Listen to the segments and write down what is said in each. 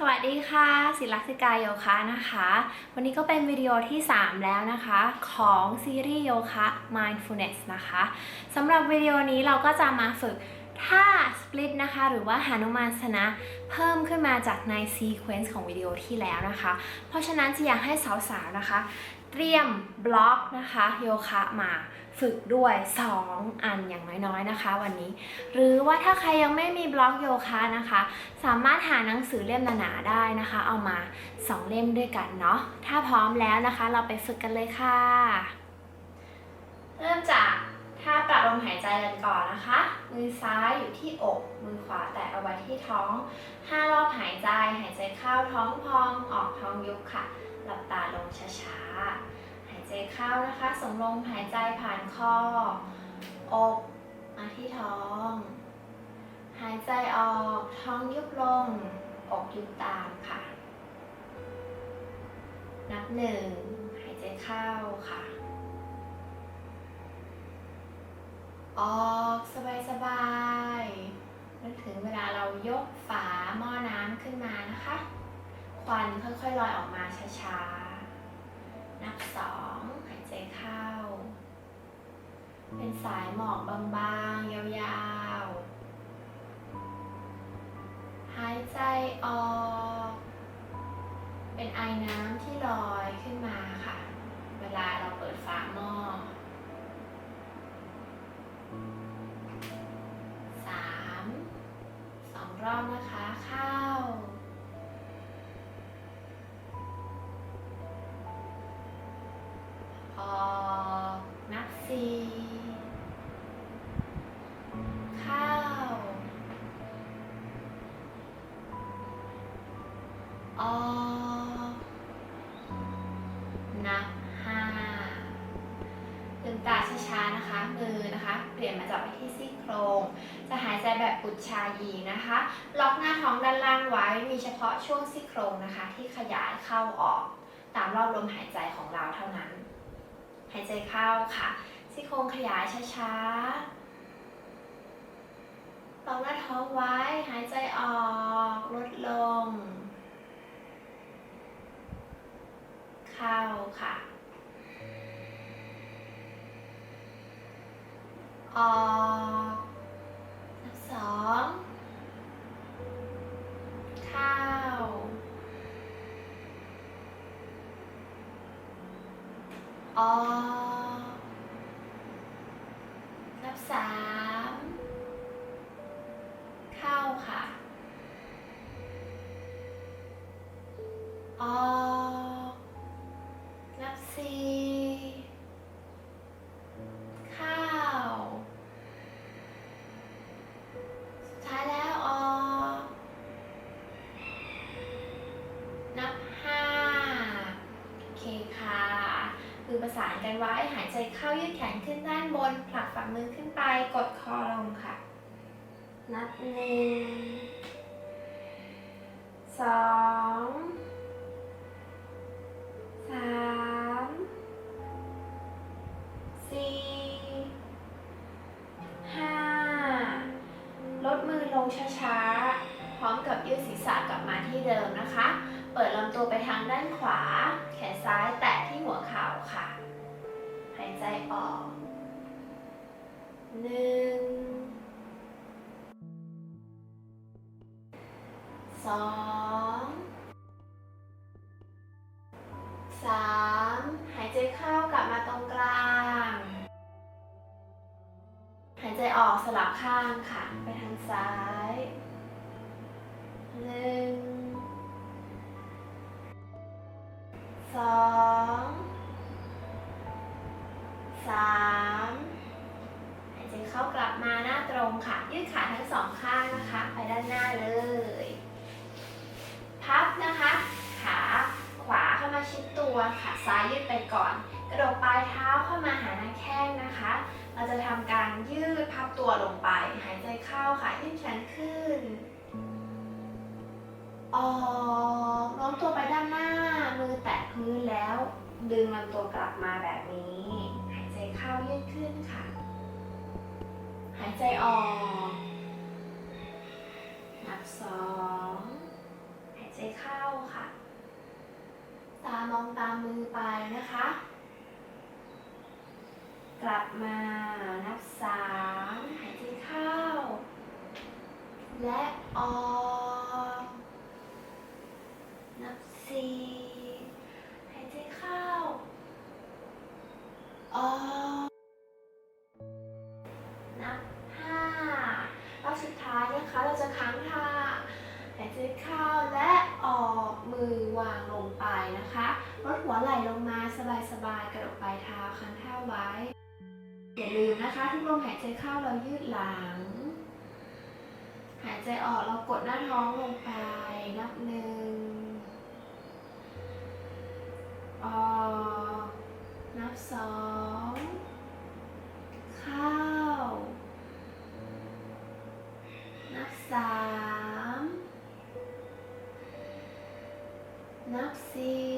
สวัสดีค่ะ ศิลักษิกายโยคะนะคะ วันนี้ก็เป็นวิดีโอที่ 3 แล้วนะคะ ของซีรีส์โยคะ mindfulness นะคะสำหรับวิดีโอนี้เราก็จะมาฝึกท่า split นะคะ หรือว่าหานุมานสนะเพิ่มขึ้นมาจากในซีเควนซ์ของวิดีโอที่แล้วนะคะ เพราะฉะนั้นจะอยากให้สาวๆนะคะ เตรียมบล็อกนะคะโยคะมา ฝึกด้วย 2 อันอย่างน้อยๆนะคะ วันนี้ หรือว่าถ้าใครยังไม่มีบล็อกโยคะนะคะ สามารถหาหนังสือเล่มหนาๆได้นะคะ เอามา 2 เล่มด้วยกันเนาะถ้าพร้อมแล้วนะคะ เราไปฝึกกันเลยค่ะ เริ่มจากท่าปรับลมหายใจกันก่อนนะคะ มือซ้ายอยู่ที่อก มือขวาแตะเอาไว้ที่ท้อง 5 รอบหายใจ หายใจเข้าท้องพอง ออกท้องยุบค่ะ หลับตาลงช้าๆ ใจเข้านะคะส่งลมหายใจผ่านคอ อกมาที่ท้อง หายใจออกท้องยุบลง อกยุบตามค่ะ นับหนึ่งหายใจเข้าค่ะ ออกสบายสบายนึกถึงเวลาเรายกฝาหม้อน้ำขึ้นมานะคะ ควันค่อยๆลอยออกมาช้าๆ นับสองหายใจเข้า เป็นสายหมอกบางๆ ยาวๆ หายใจออก เป็นไอน้ำที่ลอยขึ้นมาค่ะ เวลาเราเปิดฝาหม้อสามสองรอบนะคะ เข้า ชายีนะคะ ล็อกหน้าท้องด้านล่างไว้มีเฉพาะช่วงซี่โครงนะคะ ที่ขยายเข้าออก ตามรอบลมหายใจของเราเท่านั้น หายใจเข้าค่ะซี่โครงขยายช้าๆล็อกหน้าท้องไว้หายใจออกลดลง เข้าค่ะออกนับสอง เข้า ออนับสามเข้าค่ะอ เข้ายืดแขนขึ้นด้านบน ผลักฝ่ามือขึ้นไป กดคอลงค่ะ นับหนึ่ง ตัวลงไป หายใจเข้าค่ะยืดแขนขึ้น ออกน้อมตัวไปด้านหน้า มือแตะพื้นแล้ว ดึงลำตัวกลับมาแบบนี้ หายใจเข้ายืดขึ้นค่ะ หายใจออกนับสองหายใจเข้าค่ะ ตามองตามมือไปนะคะ กลับมานับสามหายใจเข้า และออกนับสี่หายใจเข้า ออกนับห้ารอบสุดท้ายนะคะเราจะค้างท่าหายใจเข้าและออกมือวางลงไปนะคะลดหัวไหล่ลง ลืมนะคะ ทุกลมหายใจเข้าเรายืดหลัง หายใจออกเรากดหน้าท้องลงไปนับหนึ่งออกนับสองเข้า นับสามนับสี่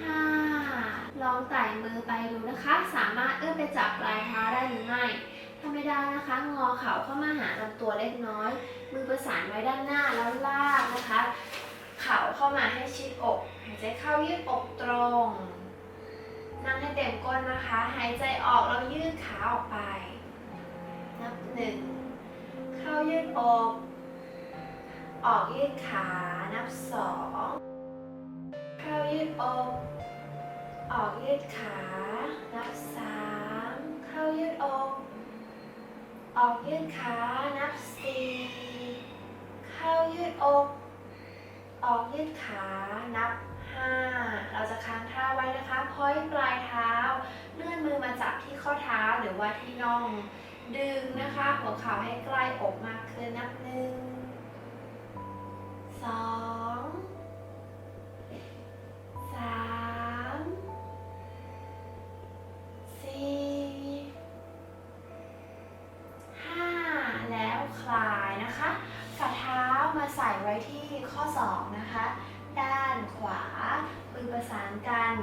ห้า ลองไต่มือไปดูนะคะ สามารถเอื้อมไปจับปลายเท้าได้หรือไม่ถ้าไม่ได้นะคะ งอเข่าเข้ามาหาลำตัวเล็กน้อย มือประสานไว้ด้านหน้าแล้วลากนะคะ เข่าเข้ามาให้ชิดอกหายใจเข้ายืดอกตรง นั่งให้เต็มก้นนะคะ หายใจออกแล้วยืดขาออกไป นับหนึ่งเข้ายืดอก ออกยืดขา นับสองเข้ายืดอก ออกยืดขา นับสามเข้ายืดอก ออกยืดขา นับสี่เข้ายืดอก ออกยืดขา นับห้าเราจะค้างท่าไว้นะคะพอยปลายเท้า เลื่อนมือมาจับที่ข้อเท้าหรือว่าที่น่อง ดึงนะคะ หัวเข่าให้ใกล้อกมากขึ้นนับหนึ่งสองสาม ห้าแล้วคลายนะคะฝ่าเท้ามาใส่ไว้ที่ข้อศอกนะคะ ด้านขวามือประสานกัน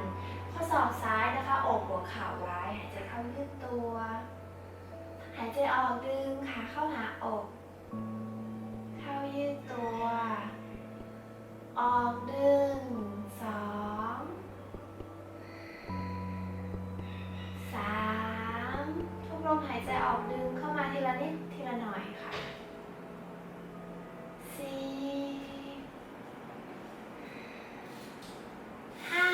ข้อศอกซ้ายนะคะอกหัวเข่าไว้หายใจเข้ายืดตัว หายใจออกดึงขาเข้าหาอกเข้ายืดตัว ออกดึงสองามทุกลมหายใจออกดึงเข้ามาทีละนิดทีละหน่อยค่ะสี่ห้า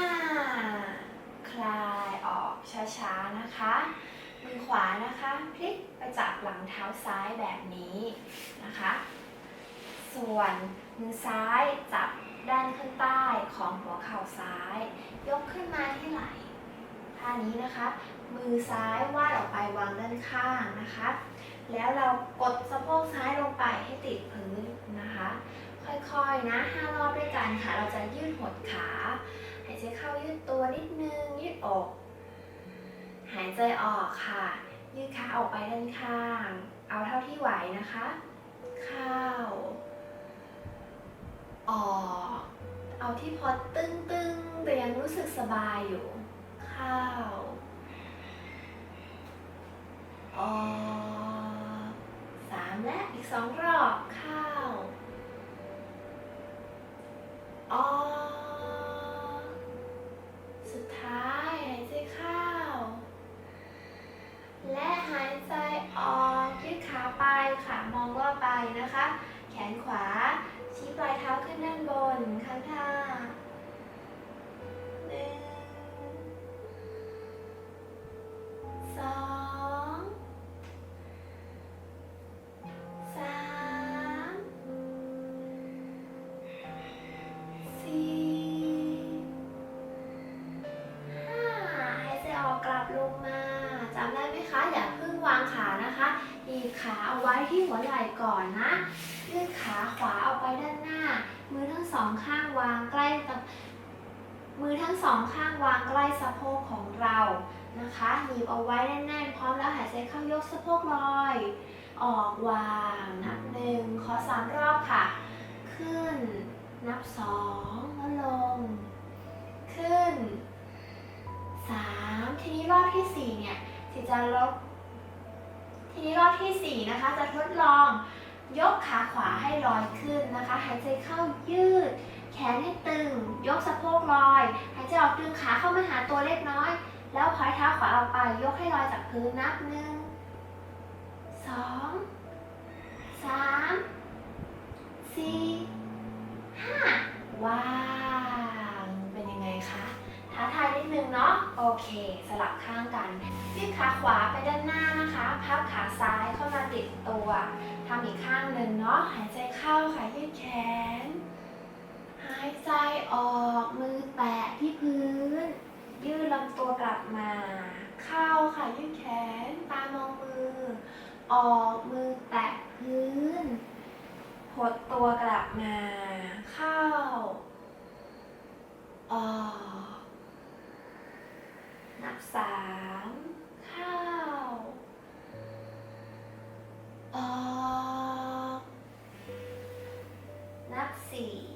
คลายออกช้าๆนะคะ มือขวานะคะพลิกไปจับหลังเท้าซ้ายแบบนี้นะคะ ส่วนมือซ้ายจับด้านข้างใต้ของหัวเข่าซ้าย ยกขึ้นมาที่ไหล่ท่านี้นะคะ มือซ้ายวาดออกไปวางด้านข้างนะคะ แล้วเรากดสะโพกซ้ายลงไปให้ติดพื้นนะคะ ค่อยๆนะห้ารอบด้วยกันค่ะ เราจะยืดหดขาหายใจเข้ายืดตัวนิดนึงยืดอก หายใจออกค่ะ ยืดขาออกไปด้านข้าง เอาเท่าที่ไหวนะคะ เข้า ออก เอาที่พอตึงๆแต่ยังรู้สึกสบายอยู่ เข้า ออกสามและอีกสองรอบเข้าออกสุดท้ายหายใจเข้า และหายใจออกยืดขาไปขามองว่าไปนะคะ แขนขวาชี้ปลายเท้าขึ้นด้านบนข้างท่าหนึ่ง ก่อนนะยืดขาขวาออกไปด้านหน้า มือทั้งสองข้างวางใกล้กับมือทั้งสองข้างวางใกล้สะโพกของเรานะคะหนีบเอาไว้แน่นๆพร้อมแล้วหายใจเข้ายกสะโพกลอย ออกวางนับหนึ่งขอสามรอบค่ะ ขึ้น นับสองแล้วลง ขึ้นสามทีนี้รอบที่สี่เนี่ยจะลด ทีนี้รอบที่สี่นะคะจะทดลองยกขาขวาให้ลอยขึ้นนะคะหายใจเข้ายืด แขนให้ตึง ยกสะโพกลอยหายใจออกดึงขาเข้ามาหาตัวเล็กน้อย แล้วพอยเท้าขวาออกไป ยกให้ลอยจากพื้นนับหนึ่งสองสามสี่ห้าวางเป็นยังไงคะ ท้าทายนิดนึงเนาะ โอเค สลับข้างกันยืดขาขวาไปด้านหน้านะคะ พับขาซ้ายเข้ามาติดตัวทำอีกข้างหนึ่งเนาะ หายใจเข้าค่ะยืดแขน หายใจออก มือแตะที่พื้น ยืดลำตัวกลับมา เข้าค่ะยืดแขน ตามองมือ ออกมือแตะพื้น หดตัวกลับมา เข้า ออก สามเข้าออกนับสี่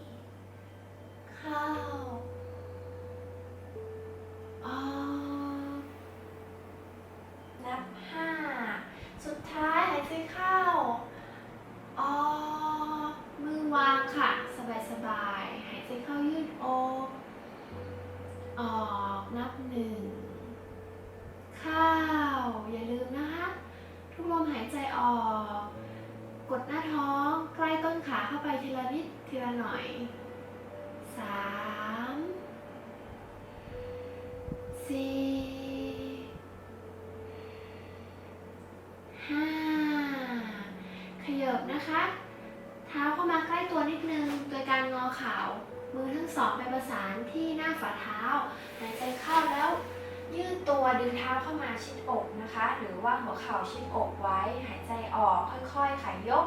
อกไว้หายใจออก ค่อยๆขายก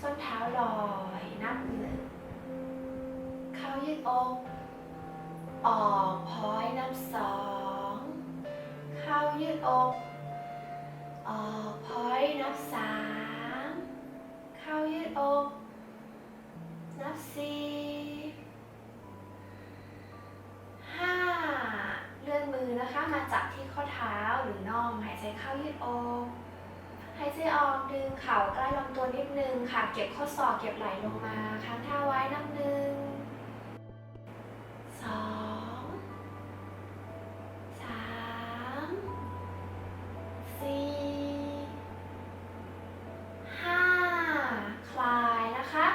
ส้นเท้าลอยนับหนึ่งเข้ายืดอก ออกพอยนับสองเข้ายืดอกออกพอยนับสามเข้ายืดอกนับสี่ห้าเลื่อนมือนะคะมาจับที่ข้อเท้าหรือน่องหายใจเข้ายืดอก หายใจออกดึงเข่าใกล้ลำตัวนิดนึงค่ะ เก็บข้อศอกเก็บไหล่ลงมา ค้างท้าไว้นับหนึ่งสองสามสี่ห้าคลายนะคะ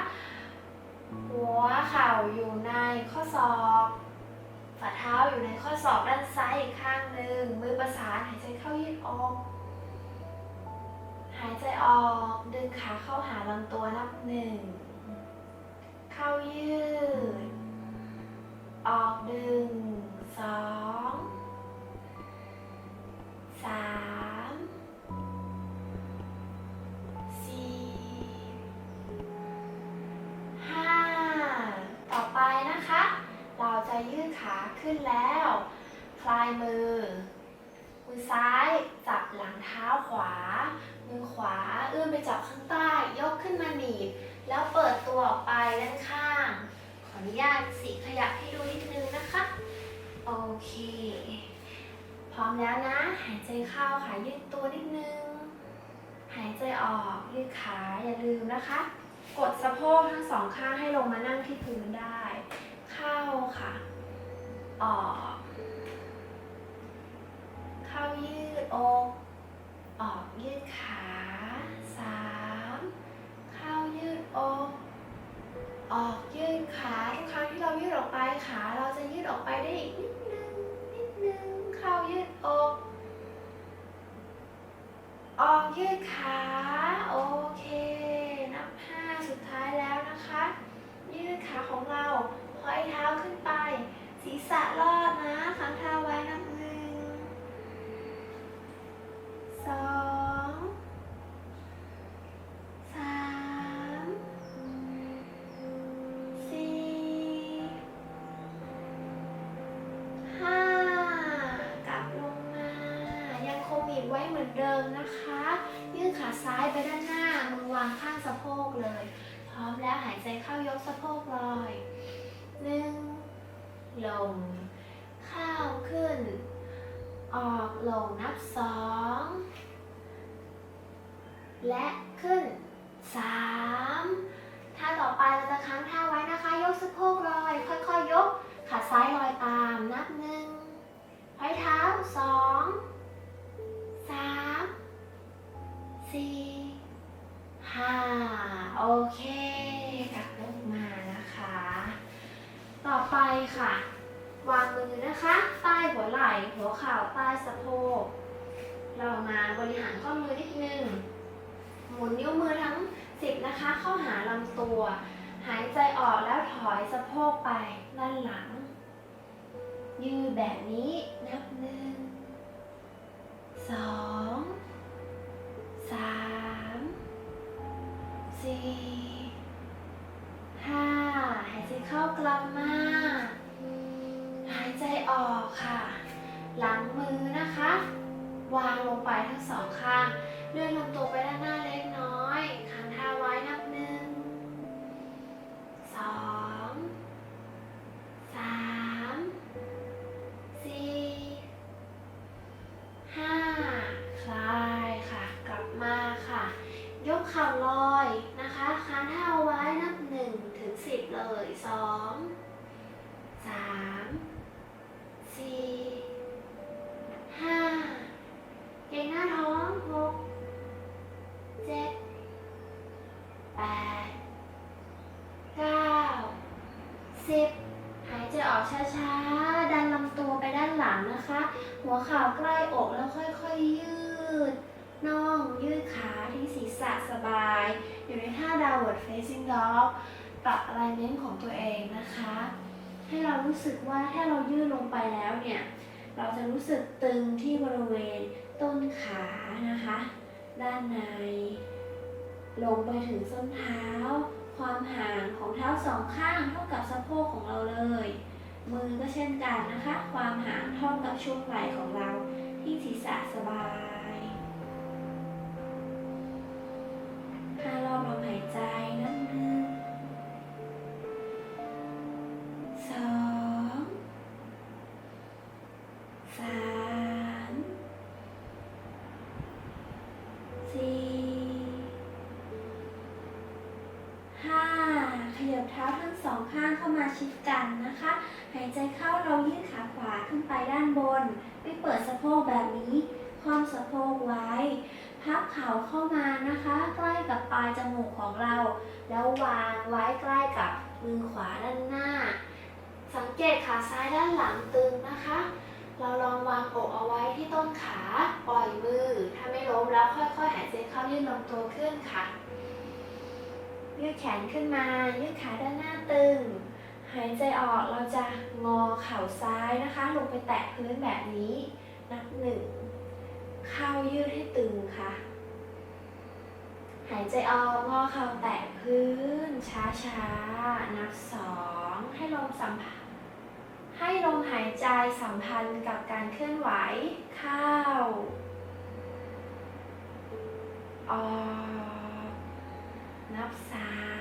หัวเข่าอยู่ในข้อศอกฝ่าเท้าอยู่ในข้อศอกด้านซ้ายอีกข้างหนึ่งมือประสานหายใจเข้ายืดออก หายใจออกดึงขาเข้าหาลำตัวนับหนึ่ง เข้ายืด ออกดึงสองสามสี่ห้าต่อไปนะคะ เราจะยืดขาขึ้นแล้ว คลายมือ มือซ้ายจับหลังเท้าขวา มือขวาเอื้อมไปจับข้างใต้ ยกขึ้นมาหนีบ แล้วเปิดตัวออกไปด้านข้าง ขออนุญาตสีขยับให้ดูนิดนึงนะคะ โอเค พร้อมแล้วนะ หายใจเข้าค่ะยืดตัวนิดนึง หายใจออกยืดขาอย่าลืมนะคะ กดสะโพกทั้งสองข้างให้ลงมานั่งที่พื้นได้ เข้าค่ะ ออก แล้วหายใจเข้ายกสะโพกลอยหนึ่งลง เข้าขึ้น ออกลงนับสองและขึ้นสามท่าต่อไปเราจะค้างท่าไว้นะคะ ยกสะโพกลอย ค่อยๆยกขาซ้ายลอยตามนับหนึ่งไว้เท้าสองสามสี่ ห้าโอเคกลับลงมานะคะ ต่อไปค่ะ วางมือนะคะ ใต้หัวไหล่ หัวเข่าใต้สะโพก เรามาบริหารข้อมือนิดนึง หมุนนิ้วมือทั้ง10นะคะ เข้าหาลำตัว หายใจออกแล้วถอยสะโพกไปด้านหลัง ยืดแบบนี้นับหนึ่งสอง หัวเข่าใกล้อกแล้วค่อยๆยืดน่องยืดขาที่ศีรษะสบาย อยู่ในท่า downward facing dog ปรับ alignment ของตัวเองนะคะ ให้เรารู้สึกว่าถ้าเรายืดลงไปแล้วเนี่ย เราจะรู้สึกตึงที่บริเวณต้นขานะคะ ด้านใน ลงไปถึงส้นเท้า ความห่างของเท้าสองข้างเท่ากับสะโพกของเราเลย มือก็เช่นกันนะคะ ความห่างเท่ากับช่วงไหล่ของเราที่ศีรษะสบายห้ารอบลมหายใจนับ กันนะคะ หายใจเข้าเรายืดขาขวาขึ้นไปด้านบน ไม่เปิดสะโพกแบบนี้ความสะโพกไว้ พับเข่าเข้ามานะคะ ใกล้กับปลายจมูกของเรา แล้ววางไว้ใกล้กับมือขวาด้านหน้า สังเกตขาซ้ายด้านหลังตึงนะคะ เราลองวางอกเอาไว้ที่ต้นขา ปล่อยมือ ถ้าไม่ล้มแล้วค่อยๆหายใจเข้ายืดลำตัวขึ้นค่ะ ยืดแขนขึ้นมา ยืดขาด้านหน้าตึง หายใจออกเราจะงอเข่าซ้ายนะคะ ลงไปแตะพื้นแบบนี้ นับหนึ่งเข้ายืดให้ตึงค่ะ หายใจออกงอเข่าแตะพื้นช้าๆ นับสองให้ลมสัมผัสให้ลมหายใจสัมพันธ์กับการเคลื่อนไหวเข้าออกนับสาม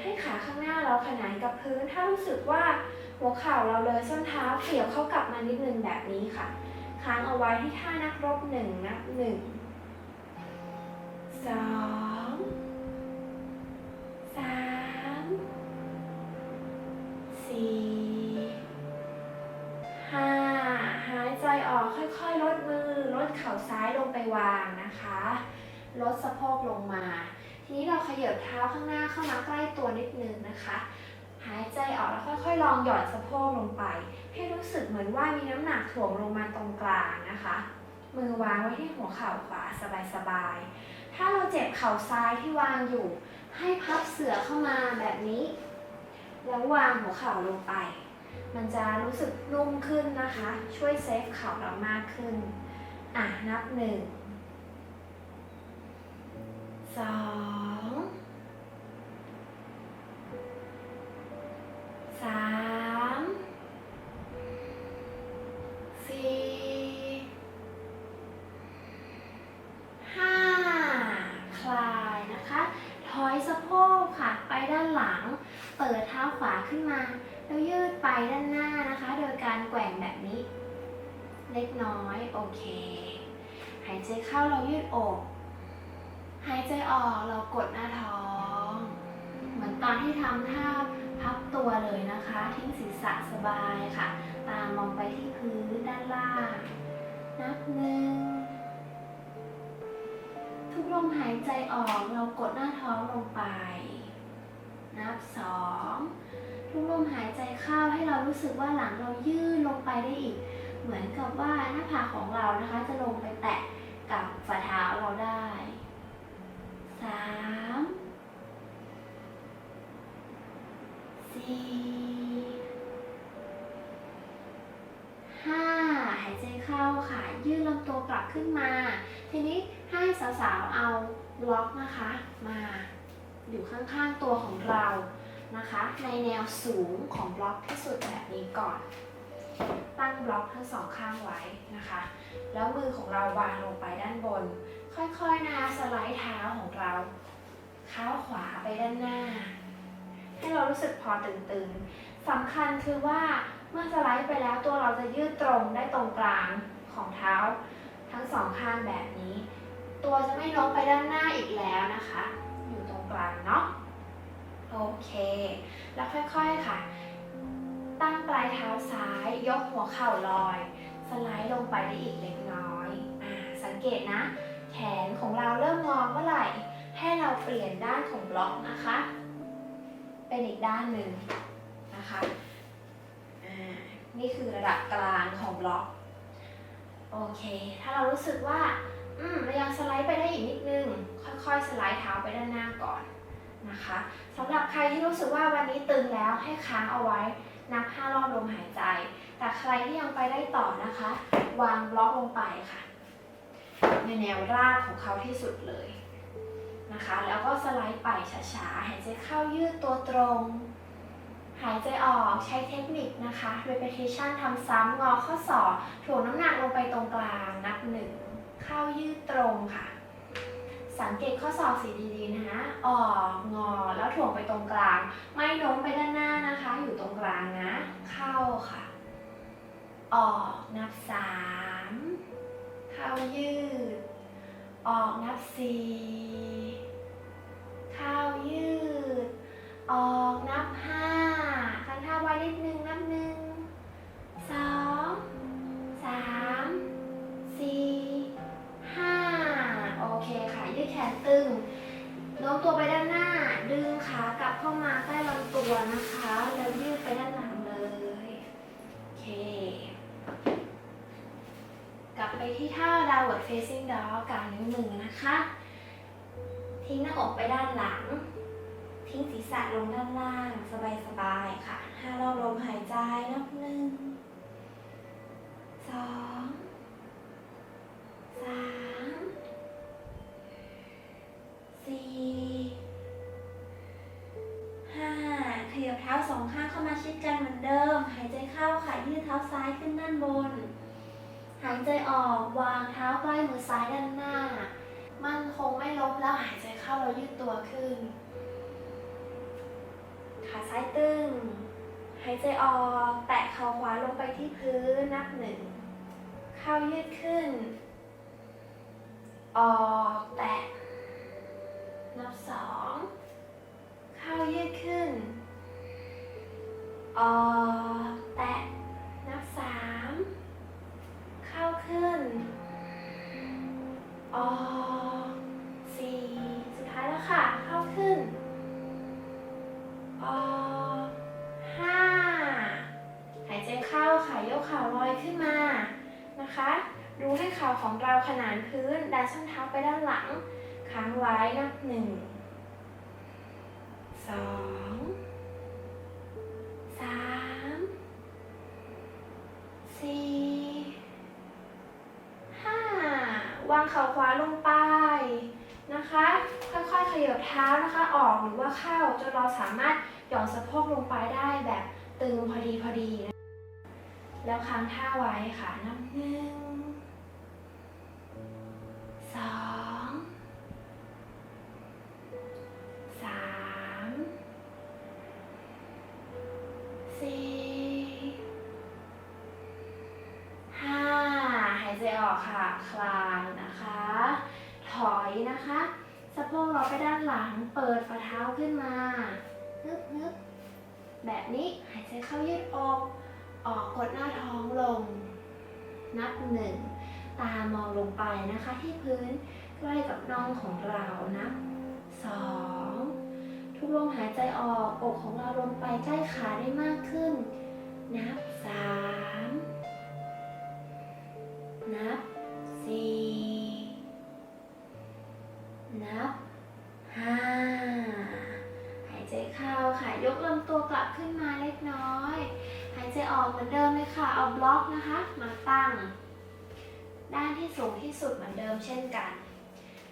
ให้ขาข้างหน้าเราขนานกับพื้น ถ้ารู้สึกว่าหัวเข่าเราเลยส้นเท้าเขี่ยวเข้ากลับมานิดนึงแบบนี้ค่ะ ค้างเอาไว้ที่ท่านักรบหนึ่งนับหนึ่ง นะคะ หายใจออกแล้วค่อยๆ ลองหย่อนสะโพกลงไป ให้รู้สึกเหมือนว่ามีน้ำหนักถ่วงลงมาตรงกลางนะคะ มือวางไว้ที่หัวเข่าขวาสบายๆ ถ้าเราเจ็บเข่าซ้ายที่วางอยู่ ให้พับเสือเข้ามาแบบนี้ แล้ววางหัวเข่าลงไป มันจะรู้สึกนุ่มขึ้นนะคะ ช่วยเซฟเข่าเรามากขึ้น อะนับหนึ่งสอง สามสี่ห้าคลายนะคะ ถอยสะโพกค่ะ ไปด้านหลัง เปิดเท้าขวาขึ้นมา แล้วยืดไปด้านหน้านะคะ โดยการแกว่งแบบนี้ เล็กน้อย โอเค หายใจเข้าเรายืดอก หายใจออกเรากดหน้าท้อง เหมือนตอนที่ทำท่า พับตัวเลยนะคะ ทิ้งศีรษะสบายค่ะ ตามมองไปที่พื้นด้านล่าง นับหนึ่ง ทุกลมหายใจออกเรากดหน้าท้องลงไป นับสองทุกลมหายใจเข้าให้เรารู้สึกว่าหลังเรายื่นลงไปได้อีก เหมือนกับว่าหน้าผากของเรานะคะ จะลงไปแตะกับฝ่าเท้าเราได้สาม สี่ห้าหายใจเข้าค่ะ ยื่นลำตัวกลับขึ้นมา ทีนี้ให้สาวๆเอาบล็อกนะคะ มาอยู่ข้างๆตัวของเรานะคะ ในแนวสูงของบล็อกที่สุดแบบนี้ก่อน ตั้งบล็อกทั้งสองข้างไว้นะคะ แล้วมือของเราวางลงไปด้านบน ค่อยๆนะคะสไลด์เท้าของเราเท้าขวาไปด้านหน้า ให้เรารู้สึกพอตึงๆสำคัญคือว่าเมื่อสไลด์ไปแล้วตัวเราจะยืดตรงได้ตรงกลางของเท้า ทั้งสองข้างแบบนี้ ตัวจะไม่โน้มไปด้านหน้าอีกแล้วนะคะ อยู่ตรงกลางเนาะโอเค แล้วค่อยๆค่ะ ตั้งปลายเท้าซ้าย ยกหัวเข่าลอย สไลด์ลงไปได้อีกเล็กน้อยอ่าสังเกตนะ แขนของเราเริ่มงอเมื่อไหร่ ให้เราเปลี่ยนด้านของบล็อกนะคะ เป็นอีกด้านหนึ่งนะคะอ่านี่คือระดับกลางของบล็อก โอเค ถ้าเรารู้สึกว่า อืมเรายังสไลด์ไปได้อีกนิดนึง ค่อยๆ สไลด์เท้าไปด้านหน้าก่อนนะคะสำหรับใครที่รู้สึกว่าวันนี้ตึงแล้วให้ค้างเอาไว้นับ5รอบลมหายใจ แต่ใครที่ยังไปได้ต่อนะคะ วางบล็อกลงไปค่ะ ในแนวราบของเขาที่สุดเลย นะคะ แล้วก็สไลด์ไปช้าๆ หายใจเข้ายืดตัวตรง หายใจออกใช้เทคนิคนะคะ repetition ทำซ้ำงอข้อศอกถ่วงน้ำหนักลงไปตรงกลางนับหนึ่งเข้ายืดตรงค่ะ สังเกตข้อศอกสีดีๆนะคะออกงอแล้วถ่วงไปตรงกลาง ไม่โน้มไปด้านหน้านะคะ อยู่ตรงกลางนะ เข้าค่ะ ออกนับสามเข้ายืด ออกนับสี่ เข้ายืด ออกนับห้าคันท่าไว้นิดนึงนับหนึ่งสองสามสี่ห้าโอเคค่ะ ยืดแขนตึงโน้มตัวไปด้านหน้า ดึงขากลับเข้ามาใต้ลำตัวนะคะ แล้วยืดไปด้านหลังเลย โอเค กลับไปที่ท่า downward facing dog กลางนิ้วมือนะคะ ทิ้งหน้าอกไปด้านหลัง ทิ้งศีรษะลงด้านล่าง สบายๆค่ะ ห้ารอบลมหายใจนับหนึ่ง สอง สาม สี่ ห้าขยับเท้าสองข้างเข้ามาชิดกันเหมือนเดิม หายใจเข้าค่ะ ยืดเท้าซ้ายขึ้นด้านบน หายใจออก วางเท้าใกล้มือซ้ายด้านหน้า มันคงไม่ล้มแล้วหายใจเข้าเรายืดตัวขึ้น ขาซ้ายตึง หายใจออก แตะเข่าขวาลงไปที่พื้นนับหนึ่ง เข้ายืดขึ้น ออกแตะ นับสอง เข้ายืดขึ้น ออก คะดูให้เข่าของเราขนานพื้น ดันส้นเท้าไปด้านหลัง ค้างไว้นับหนึ่งสองสามสี่ห้าวางเข่าขวาลงไปนะคะ ค่อยๆขยับเท้านะคะ ออกหรือว่าเข้าจนเราสามารถหย่อนสะโพกลงไปได้แบบตึงพอดีพอดีนะ แล้วค้างท่าไว้ค่ะ นับหนึ่งสองสามสี่ห้าหายใจออกค่ะ คลายนะคะ ถอยนะคะ สะโพกเราไปด้านหลัง เปิดฝ่าเท้าขึ้นมาฮึบฮึบแบบนี้ หายใจเข้ายืดอก ออกกดหน้า นับหนึ่งตามองลงไปนะคะที่พื้นใกล้กับน่องของเรานะสองทุกลมหายใจออกอกของเราลงไปใกล้ขาได้มากขึ้น นับสามนับ ดิมเลยค่ะ เอาบล็อกนะคะ มาตั้ง ด้านที่สูงที่สุดเหมือนเดิมเช่นกัน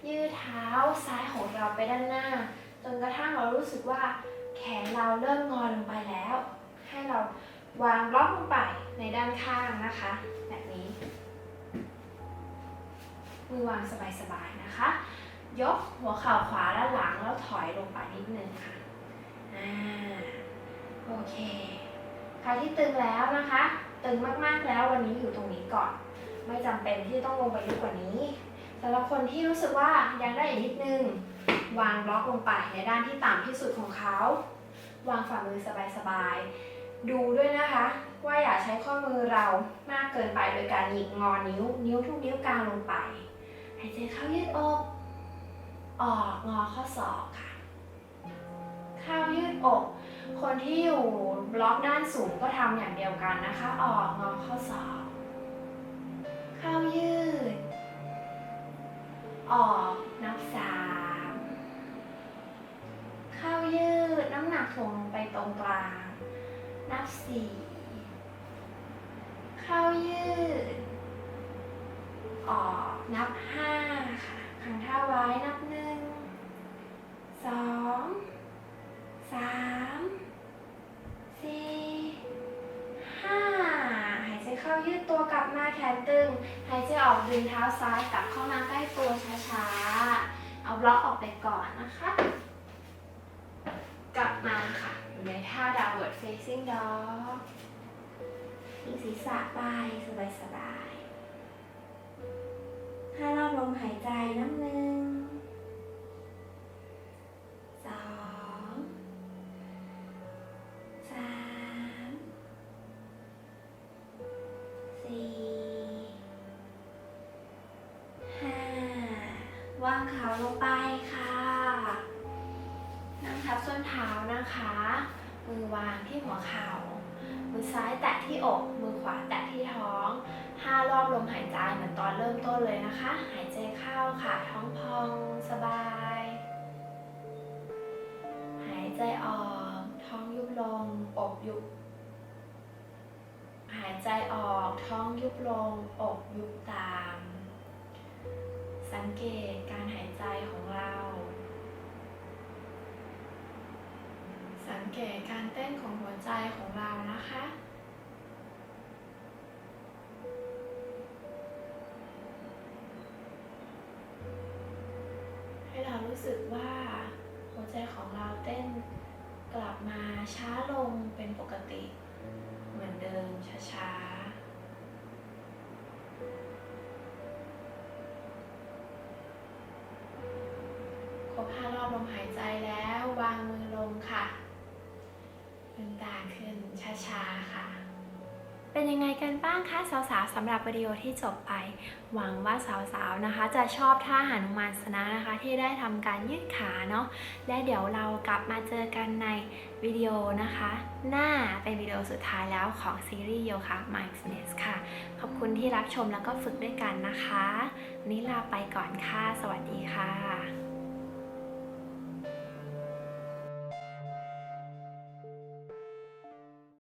ยืดเท้าซ้ายของเราไปด้านหน้า จนกระทั่งเรารู้สึกว่า แขนเราเริ่มงอลงไปแล้ว ให้เราวางบล็อกลงไปในด้านข้างนะคะ แบบนี้ มือวางสบายๆนะคะ ยกหัวเข่าขวาด้านหลังแล้วถอยลงไปนิดนึงค่ะอ่าโอเค ครที่ตึงแล้วนะคะ ตึงมากๆแล้ววันนี้อยู่ตรงนี้ก่อน ไม่จำเป็นที่ต้องลงไปลึกกว่านี้สำหรับคนที่รู้สึกว่ายังได้อีกนิดนึง วางบล็อกลงไปในด้านที่ต่ำที่สุดของเขา วางฝ่ามือสบายๆ ดูด้วยนะคะ ว่าอย่าใช้ข้อมือเรามากเกินไปโดยการหยิกงอนิ้ว นิ้วทุกนิ้วกลางลงไปหายใจเข้ายืดอกออกงอข้อศอกค่ะ เข้ายืดอก คนที่อยู่บล็อกด้านสูงก็ทำอย่างเดียวกันนะคะ ออกงอข้อศอกเข้ายืด ออกนับสามเข้ายืดน้ำหนักถ่วงลงไปตรงกลาง นับสี่เข้ายืด ออกนับห้าค่ะขังท้าไว้นับหนึ่งสอง สามสี่ห้าหายใจเข้ายืดตัวกลับมาแขนตึง หายใจออกดึงเท้าซ้ายกลับเข้ามาใกล้ตัวช้าๆ เอาบล็อกออกไปก่อนนะคะ กลับมาค่ะ อยู่ในท่า downward facing dog ทิ้งศีรษะไปสบายๆถ้ารอบลมหายใจน้ำหนึ่ง ลงไปค่ะ นั่งทับส้นเท้านะคะ มือวางที่หัวเข่า มือซ้ายแตะที่อก มือขวาแตะที่ท้องห้ารอบลมหายใจเหมือนตอนเริ่มต้นเลยนะคะ หายใจเข้าค่ะ ท้องพองสบาย หายใจออก ท้องยุบลง อกยุบ หายใจออก ท้องยุบลง อกยุบตาม สังเกตการหายใจของเรา สังเกตการเต้นของหัวใจของเรานะคะ ให้เรารู้สึกว่าหัวใจของเราเต้นกลับมาช้าลงเป็นปกติ เหมือนเดิมช้าๆ ห้ารอบลมหายใจแล้ววางมือลงค่ะลืมตาขึ้นช้าๆค่ะ เป็นยังไงกันบ้างคะสาวๆสำหรับวิดีโอที่จบไป หวังว่าสาวๆนะคะ จะชอบท่าหนุมานสนะนะคะ ที่ได้ทำการยืดขาเนาะและเดี๋ยวเรากลับมาเจอกันในวิดีโอนะคะ หน้าเป็นวิดีโอสุดท้ายแล้วของซีรีส์โยคะ Mindfulness ค่ะ ขอบคุณที่รับชมแล้วก็ฝึกด้วยกันนะคะนนี้ลาไปก่อนค่ะ สวัสดีค่ะ